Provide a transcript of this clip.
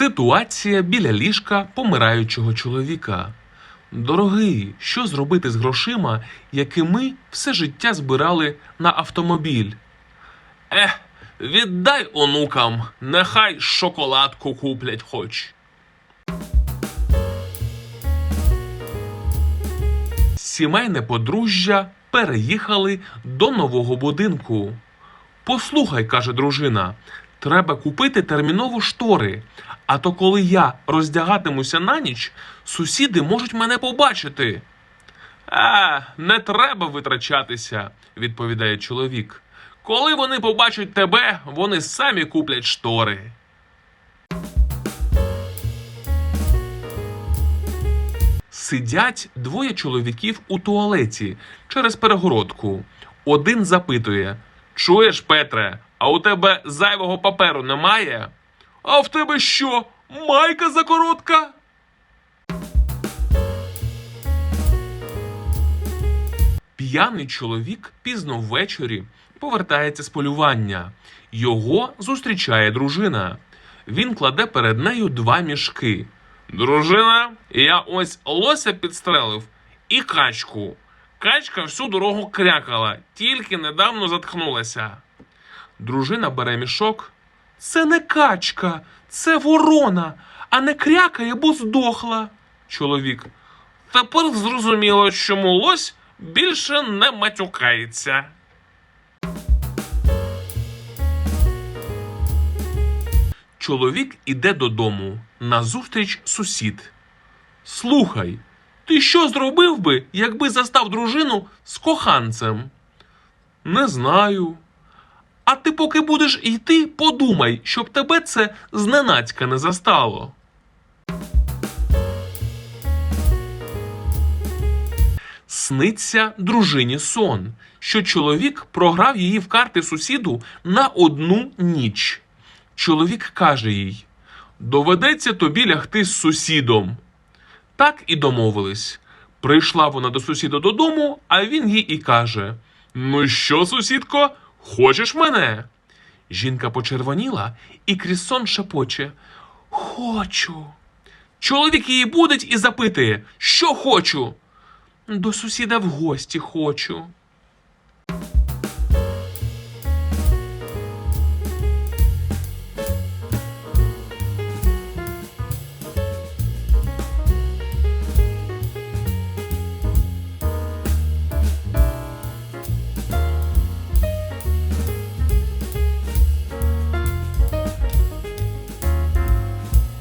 Ситуація біля ліжка помираючого чоловіка. Дорогий, що зробити з грошима, які ми все життя збирали на автомобіль? Ех, віддай онукам, нехай шоколадку куплять хоч. Сімейне подружжя переїхали до нового будинку. Послухай, каже дружина, треба купити терміново штори. А то коли я роздягатимуся на ніч, сусіди можуть мене побачити. А, не треба витрачатися, відповідає чоловік. Коли вони побачать тебе, вони самі куплять штори. Сидять двоє чоловіків у туалеті через перегородку. Один запитує: Чуєш, Петре, а у тебе зайвого паперу немає? А в тебе що? Майка закоротка? П'яний чоловік пізно ввечері повертається з полювання. Його зустрічає дружина. Він кладе перед нею два мішки. Дружина, я ось лося підстрелив і качку. Качка всю дорогу крякала, тільки недавно заткнулася. Дружина бере мішок. Це не качка, це ворона, а не крякає, бо здохла. Чоловік. Тепер зрозуміло, чому лось більше не матюкається. Чоловік іде додому. Назустріч сусід. Слухай, ти що зробив би, якби застав дружину з коханцем? Не знаю. А ти поки будеш йти, подумай, щоб тебе це зненацька не застало. Сниться дружині сон, що чоловік програв її в карти сусіду на одну ніч. Чоловік каже їй: Доведеться тобі лягти з сусідом. Так і домовились. Прийшла вона до сусіда додому, а він їй і каже: Ну що, сусідко, хочеш мене? Жінка почервоніла і крізь сон шепоче: Хочу. Чоловік її будить і запитує, що хочу. До сусіда в гості хочу.